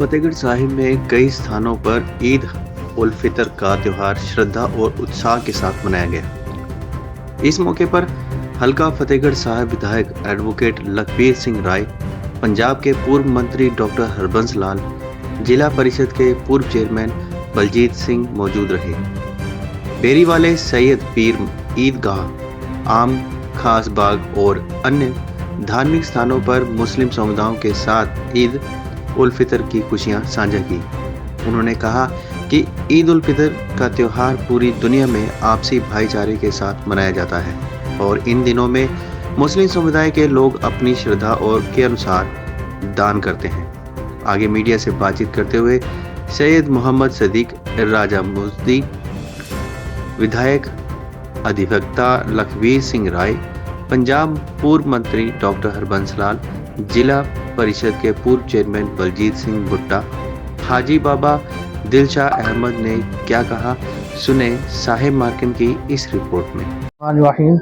फतेहगढ़ साहिब में कई स्थानों पर ईद उल फितर का त्यौहार श्रद्धा और उत्साह के साथ मनाया गया। इस मौके पर हल्का फतेहगढ़ साहिब विधायक एडवोकेट लखबीर सिंह राय, पंजाब के पूर्व मंत्री डॉक्टर हरबंस लाल, जिला परिषद के पूर्व चेयरमैन बलजीत सिंह मौजूद रहे। बेरी वाले सैयद पीर ईदगाह, आम, खास बाग और अन्य धार्मिक स्थानों पर मुस्लिम समुदायों के साथ ईद उल फितर की खुशियाँ साझा की। उन्होंने कहा कि ईद उल फितर का त्यौहार पूरी दुनिया में आपसी भाईचारे के साथ मनाया जाता है और इन दिनों में मुस्लिम समुदाय के लोग अपनी श्रद्धा और के अनुसार दान करते हैं। आगे मीडिया से बातचीत करते हुए सैयद मोहम्मद सदीक राजा मुजदी विधायक अधिवक्ता लखवीर सिंह राय, पंजाब पूर्व मंत्री डॉक्टर हरबंस लाल जिला परिषद के पूर्व चेयरमैन बलजीत सिंह भुट्टा हाजी बाबा दिलशाह अहमद ने क्या कहा सुने साहिब मार्किन की इस रिपोर्ट में रहीम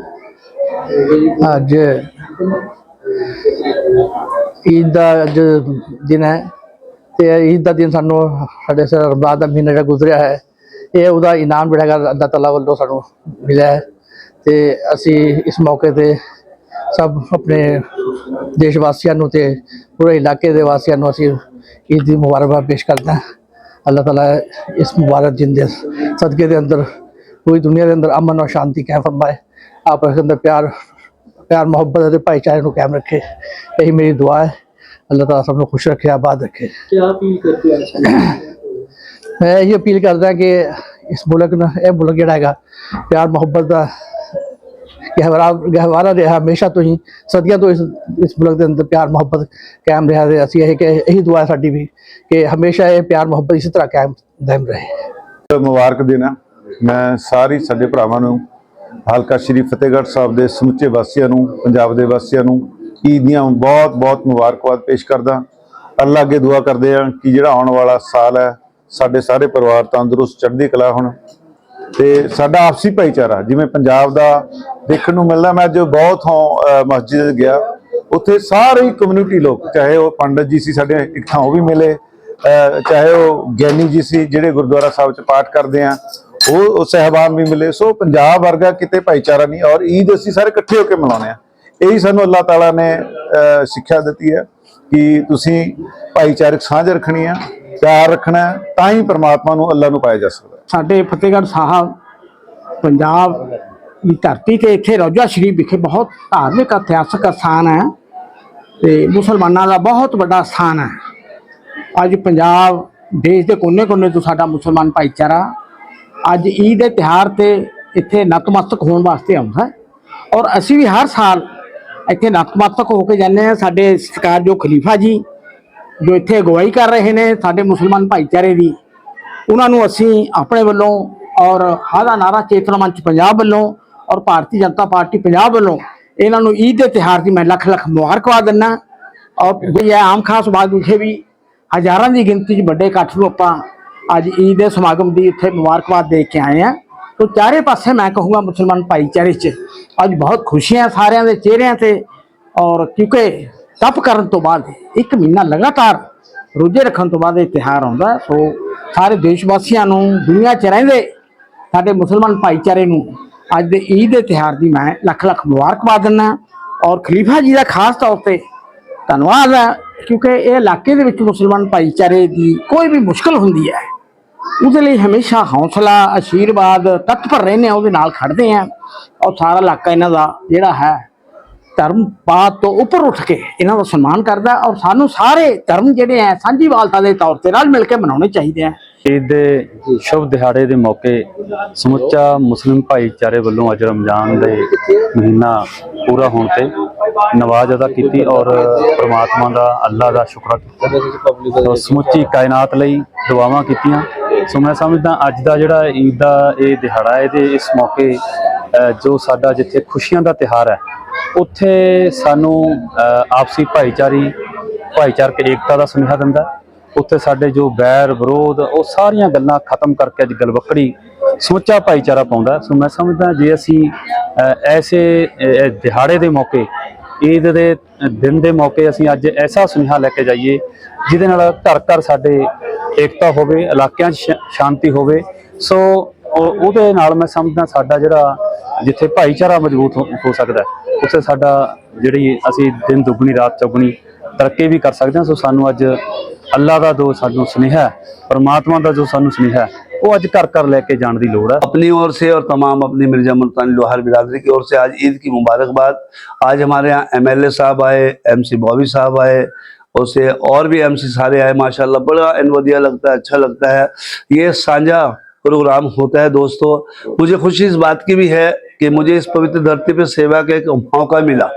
ਅੱਜ ਈਦ ਦਾ ਅੱਜ ਦਿਨ ਹੈ ਤੇ ਈਦ ਦਾ ਦਿਨ ਸਾਨੂੰ ਸਾਡੇ ਸਰ ਰਮਜ਼ਾਨ ਦਾ ਮਹੀਨਾ ਜਿਹੜਾ ਗੁਜ਼ਰਿਆ ਹੈ ਇਹ ਉਹਦਾ ਇਨਾਮ ਜਿਹੜਾ ਹੈਗਾ ਅੱਲਾਹ ਤਾਲਾ ਵੱਲੋਂ ਸਾਨੂੰ ਮਿਲਿਆ ਹੈ ਤੇ ਅਸੀਂ ਇਸ ਮੌਕੇ ਤੇ ਸਭ ਆਪਣੇ ਦੇਸ਼ ਵਾਸੀਆਂ ਨੂੰ ਤੇ ਪੂਰੇ ਇਲਾਕੇ ਦੇ ਵਾਸੀਆਂ ਨੂੰ ਅਸੀਂ ਈਦ ਦੀ ਮੁਬਾਰਕਬਾਦ ਪੇਸ਼ ਕਰਦਾ ਅੱਲਾਹ ਤਾਲਾ ਇਸ ਮੁਬਾਰਕ ਦਿਨ ਦੇ ਸਦਕੇ ਦੇ ਅੰਦਰ ਪੂਰੀ ਦੁਨੀਆ ਦੇ ਅੰਦਰ ਅਮਨ ਔਰ ਸ਼ਾਂਤੀ ਕਾਇਮ ਫਰਮਾਏ। ਆਪਸ ਦੇ ਅੰਦਰ ਪਿਆਰ ਪਿਆਰ ਮੁਹੱਬਤ ਅਤੇ ਭਾਈਚਾਰੇ ਨੂੰ ਕਾਇਮ ਰੱਖੇ। ਇਹੀ ਮੇਰੀ ਦੁਆ ਹੈ। ਅੱਲਾਹ ਤਾਲਾ ਸਭ ਨੂੰ ਖੁਸ਼ ਰੱਖੇ ਆਬਾਦ ਰੱਖੇ। ਕੀ ਅਪੀਲ ਕਰਦੇ ਆ ਮੈਂ ਇਹ ਅਪੀਲ ਕਰਦਾ ਕਿ ਇਸ ਮੁਲਕ ਨੂੰ ਇਹ ਮੁਲਕ ਜਿਹੜਾ ਹੈਗਾ ਪਿਆਰ ਮੁਹੱਬਤ ਦਾ ਗਹਿਵਾਰਾ ਗਹਿਵਾਰਾ ਰਿਹਾ, ਹਮੇਸ਼ਾ ਤੋਂ ਹੀ, ਸਦੀਆਂ ਤੋਂ ਇਸ ਇਸ ਬਲਕ ਦੇ ਅੰਦਰ ਪਿਆਰ, ਮੁਹੱਬਤ ਕਾਇਮ ਰਿਹਾ ਤੇ ਅਸੀਂ ਇਹ ਕਿ, ਇਹੀ ਦੁਆ ਸਾਡੀ ਵੀ ਕਿ ਹਮੇਸ਼ਾ ਇਹ ਪਿਆਰ, ਮੁਹੱਬਤ ਇਸੇ ਤਰ੍ਹਾਂ ਕਾਇਮ ਦਮ ਰਹੇ। ਮੁਬਾਰਕ ਦਿਨ ਹੈ ਮੈਂ ਸਾਰੀ ਸਾਡੇ ਭਰਾਵਾਂ ਨੂੰ, ਹਲਕਾ ਸ਼੍ਰੀ ਫਤਿਹਗੜ੍ਹ ਸਾਹਿਬ ਦੇ ਸਮੁੱਚੇ ਵਾਸੀਆਂ ਨੂੰ, ਪੰਜਾਬ ਦੇ ਵਾਸੀਆਂ ਨੂੰ, ਈਦ ਦੀਆਂ ਬਹੁਤ ਬਹੁਤ ਮੁਬਾਰਕਬਾਦ ਪੇਸ਼ ਕਰਦਾ। ਅੱਲਾ ਅੱਗੇ ਦੁਆ ਕਰਦੇ ਹਾਂ ਕਿ ਜਿਹੜਾ ਆਉਣ ਵਾਲਾ ਸਾਲ ਹੈ, ਸਾਡੇ ਸਾਰੇ ਪਰਿਵਾਰ ਤੰਦਰੁਸਤ, ਚੜ੍ਹਦੀ ਕਲਾ ਹੋਣ। ਤੇ ਸਾਡਾ ਆਪਸੀ ਭਾਈਚਾਰਾ, ਜਿਵੇਂ ਪੰਜਾਬ ਦਾ ਦੇਖਣ ਨੂੰ ਮਿਲਦਾ, ਮੈਂ ਅੱਜ ਬਹੁਤ ਥਾਂ ਮਸਜਿਦ ਗਿਆ। ਉੱਥੇ ਸਾਰੇ ਹੀ ਕਮਿਊਨਿਟੀ ਲੋਕ, ਚਾਹੇ ਉਹ ਪੰਡਤ ਜੀ ਸੀ ਸਾਡੇ ਇੱਕ ਥਾਂ, ਉਹ ਵੀ ਮਿਲੇ। ਚਾਹੇ ਉਹ ਗਿਆਨੀ ਜੀ ਸੀ, ਜਿਹੜੇ ਗੁਰਦੁਆਰਾ ਸਾਹਿਬ ਚ ਪਾਠ ਕਰਦੇ ਆ, ਉਹ ਉਹ ਸਹਿਬਾਨ ਵੀ ਮਿਲੇ। ਸੋ ਪੰਜਾਬ ਵਰਗਾ ਕਿਤੇ ਭਾਈਚਾਰਾ ਨਹੀਂ, ਔਰ ਈਦ ਅਸੀਂ ਸਾਰੇ ਇਕੱਠੇ ਹੋ ਕੇ ਮਨਾਉਂਦੇ ਆ। ਇਹੀ ਸਾਨੂੰ ਅੱਲਾਹ ਤਾਲਾ ਨੇ ਸਿੱਖਿਆ ਦਿੱਤੀ ਹੈ ਕਿ ਤੁਸੀਂ ਭਾਈਚਾਰਕ ਸਾਂਝ ਰੱਖਣੀ ਆ, ਪਿਆਰ ਰੱਖਣਾ, ਤਾਂ ਹੀ ਪਰਮਾਤਮਾ ਨੂੰ ਅੱਲਾਹ ਨੂੰ ਪਾਇਆ ਜਾ ਸਕਦਾ। ਸਾਡੇ ਫਤਿਹਗੜ੍ਹ ਸਾਹਿਬ, ਪੰਜਾਬ ਦੀ ਧਰਤੀ ਤੇ ਇੱਥੇ ਰੋਜ਼ਾ ਸ਼ਰੀਫ ਵਿਖੇ ਬਹੁਤ ਧਾਰਮਿਕ, ਇਤਿਹਾਸਕ ਸਥਾਨ ਹੈ ਤੇ ਮੁਸਲਮਾਨਾਂ ਦਾ ਬਹੁਤ ਵੱਡਾ ਸਥਾਨ ਹੈ। ਅੱਜ ਪੰਜਾਬ ਦੇਸ਼ ਦੇ ਕੋਨੇ-ਕੋਨੇ ਤੋਂ ਸਾਡਾ ਮੁਸਲਮਾਨ ਭਾਈਚਾਰਾ ਅੱਜ ਈਦ ਦੇ ਤਿਹਾਰ ਤੇ ਇੱਥੇ ਨਤਮਸਤਕ ਹੋਣ ਵਾਸਤੇ ਆਉਂਦਾ ਹੈ ਔਰ ਅਸੀਂ ਵੀ ਹਰ ਸਾਲ ਇੱਥੇ ਨਤਮਸਤਕ ਹੋ ਕੇ ਜਾਂਦੇ ਹਾਂ। ਸਾਡੇ ਸਤਿਕਾਰਯੋਗ ਖਲੀਫਾ ਜੀ ਜੋ ਇੱਥੇ ਅਗਵਾਈ ਕਰ ਰਹੇ ਨੇ, ਸਾਡੇ ਮੁਸਲਮਾਨ ਭਾਈਚਾਰੇ ਦੀ ਉਹਨਾਂ ਨੂੰ ਅਸੀਂ ਆਪਣੇ ਵੱਲੋਂ ਔਰ ਹਾਦਾ ਨਾਰਾ ਚੇਤਨਾ ਮੰਚ ਪੰਜਾਬ ਵੱਲੋਂ ਔਰ ਭਾਰਤੀ ਜਨਤਾ ਪਾਰਟੀ ਪੰਜਾਬ ਵੱਲੋਂ ਇਹਨਾਂ ਨੂੰ ਈਦ ਦੇ ਤਿਹਾਰ ਦੀ ਮੈਂ ਲੱਖ ਲੱਖ ਮੁਬਾਰਕਬਾਦ ਦਿੰਦਾ ਔਰ ਇਹ ਆਮ ਖਾਸ ਬਾਗ ਵਿਖੇ ਵੀ ਹਜ਼ਾਰਾਂ ਦੀ ਗਿਣਤੀ 'ਚ ਵੱਡੇ ਇਕੱਠ ਨੂੰ ਆਪਾਂ ਅੱਜ ਈਦ ਦੇ ਸਮਾਗਮ ਦੀ ਇੱਥੇ ਮੁਬਾਰਕਬਾਦ ਦੇ ਕੇ ਆਏ ਆ ਤੋ ਚਾਰੇ ਪਾਸੇ ਮੈਂ ਕਹੂੰਗਾ ਮੁਸਲਮਾਨ ਭਾਈਚਾਰੇ 'ਚ ਅੱਜ ਬਹੁਤ ਖੁਸ਼ੀਆਂ ਸਾਰਿਆਂ ਦੇ ਚਿਹਰਿਆਂ ਤੇ ਔਰ ਕਿਉਂਕਿ ਤਪ ਕਰਨ ਤੋਂ ਬਾਅਦ ਇੱਕ ਮਹੀਨਾ ਲਗਾਤਾਰ ਰੋਜ਼ੇ ਰੱਖਣ ਤੋਂ ਬਾਅਦ ਇਹ ਤਿਹਾਰ ਆਉਂਦਾ ਸੋ ਸਾਰੇ ਦੇਸ਼ ਵਾਸੀਆਂ ਨੂੰ, ਦੁਨੀਆ 'ਚ ਰਹਿੰਦੇ ਸਾਡੇ ਮੁਸਲਮਾਨ ਭਾਈਚਾਰੇ ਨੂੰ ਅੱਜ ਦੇ ਈਦ ਦੇ ਤਿਹਾਰ ਦੀ ਮੈਂ ਲੱਖ ਲੱਖ ਮੁਬਾਰਕਬਾਦ ਦਿੰਦਾ ਔਰ ਖਲੀਫਾ ਜੀ ਦਾ ਖਾਸ ਤੌਰ ਤੇ ਧੰਨਵਾਦ ਹੈ, ਕਿਉਂਕਿ ਇਹ ਇਲਾਕੇ ਦੇ ਵਿੱਚ ਮੁਸਲਮਾਨ ਭਾਈਚਾਰੇ ਦੀ ਕੋਈ ਵੀ ਮੁਸ਼ਕਲ ਹੁੰਦੀ ਹੈ, ਉਹਦੇ ਲਈ ਹਮੇਸ਼ਾ ਹੌਸਲਾ ਆਸ਼ੀਰਵਾਦ ਤਤਪਰ ਰਹਿੰਦੇ ਆ ਉਹਦੇ ਨਾਲ ਖੜਦੇ ਆ ਔਰ ਸਾਰਾ ਇਲਾਕਾ ਇਹਨਾਂ ਦਾ ਜਿਹੜਾ ਹੈ ਧਰਮ ਪਾਤ ਤੋਂ ਉੱਪਰ ਉੱਠ ਕੇ ਇਹਨਾਂ ਦਾ ਸਨਮਾਨ ਕਰਦਾ ਔਰ ਸਾਨੂੰ ਸਾਰੇ ਧਰਮ ਜਿਹੜੇ ਆ ਸਾਂਝੀਵਾਲਤਾ ਦੇ ਤੌਰ ਤੇ ਨਾਲ ਮਿਲ ਕੇ ਮਨਾਉਣੇ ਚਾਹੀਦੇ ਆ ਈਦ ਦੇ ਸ਼ੁਭ ਦਿਹਾੜੇ ਦੇ ਮੌਕੇ ਸਮੁੱਚਾ ਮੁਸਲਿਮ ਭਾਈਚਾਰੇ ਵੱਲੋਂ ਅੱਜ ਰਮਜ਼ਾਨ ਦੇ ਮਹੀਨਾ ਪੂਰਾ ਹੋਣ ਤੇ ਨਵਾਜ਼ ਅਦਾ ਕੀਤੀ ਔਰ ਪ੍ਰਮਾਤਮਾ ਦਾ ਅੱਲਾ ਦਾ ਸ਼ੁਕਰ ਕੀਤਾ। ਸਮੁੱਚੀ ਕਾਇਨਾਤ ਲਈ ਦੁਆਵਾਂ ਕੀਤੀਆਂ। ਸੋ ਮੈਂ ਸਮਝਦਾ ਅੱਜ ਦਾ ਜਿਹੜਾ ਈਦ ਦਾ ਇਹ ਦਿਹਾੜਾ ਹੈ, ਇਹਦੇ ਇਸ ਮੌਕੇ ਜੋ ਸਾਡਾ ਜਿੱਥੇ ਖੁਸ਼ੀਆਂ ਦਾ ਤਿਹਾਰ ਹੈ ਉੱਥੇ ਸਾਨੂੰ ਆਪਸੀ ਭਾਈਚਾਰੀ, ਭਾਈਚਾਰਕ ਏਕਤਾ ਦਾ ਸੁਨੇਹਾ ਦਿੰਦਾ ਉੱਥੇ ਸਾਡੇ ਜੋ ਬੈਰ ਵਿਰੋਧ, ਉਹ ਸਾਰੀਆਂ ਗੱਲਾਂ ਖਤਮ ਕਰਕੇ ਅੱਜ ਗਲਵਕੜੀ ਸਮੁੱਚਾ ਭਾਈਚਾਰਾ ਪਾਉਂਦਾ ਸੋ ਮੈਂ ਸਮਝਦਾ ਜੇ ਅਸੀਂ ਐਸੇ ਦਿਹਾੜੇ ਦੇ ਮੌਕੇ, ਈਦ ਦੇ ਦਿਨ ਦੇ ਮੌਕੇ ਅਸੀਂ ਅੱਜ ਐਸਾ ਸੁਨੇਹਾ ਲੈ ਕੇ ਜਾਈਏ, ਜਿਹਦੇ ਨਾਲ ਘਰ ਘਰ ਸਾਡੇ ਏਕਤਾ ਹੋਵੇ, ਇਲਾਕਿਆਂ 'ਚ ਸ਼ਾ- ਸ਼ਾਂਤੀ ਹੋਵੇ। ਸੋ ਉਹਦੇ ਨਾਲ ਮੈਂ ਸਮਝਦਾ ਸਾਡਾ ਜਿਹੜਾ ਜਿੱਥੇ ਭਾਈਚਾਰਾ ਮਜ਼ਬੂਤ ਹੋ ਹੋ ਸਕਦਾ ਹੈ, ਉੱਥੇ ਸਾਡਾ ਜਿਹੜੀ ਅਸੀਂ ਦਿਨ ਦੁੱਗਣੀ ਰਾਤ ਚੌਗਣੀ ਤਰੱਕੀ ਵੀ ਕਰ ਸਕਦੇ ਹਾਂ ਸੋ ਸਾਨੂੰ ਅੱਜ ਅੱਲਾ ਦਾ ਜੋ ਸਾਨੂੰ ਸੁਨੇਹਾ ਹੈ ਪਰਮਾਤਮਾ ਦਾ ਜੋ ਸਾਨੂੰ ਸੁਨੇਹਾ ਹੈ ਉਹ ਅੱਜ ਘਰ ਘਰ ਲੈ ਕੇ ਜਾਣ ਦੀ ਲੋੜ ਹੈ अपनी ओर से और तमाम अपनी मिर्जा मुल्तान लोहार बिरादरी की ओर से आज ईद की मुबारकबाद आज हमारे यहाँ एमएलए साहब आए एमसी बॉबी साहब आए और से और भी एमसी सारे आए माशाल्लाह बड़ा इनवदिया लगता है अच्छा लगता है ये साझा प्रोग्राम होता है दोस्तों मुझे खुशी इस बात की भी है कि मुझे इस पवित्र धरती पर सेवा का एक मौका मिला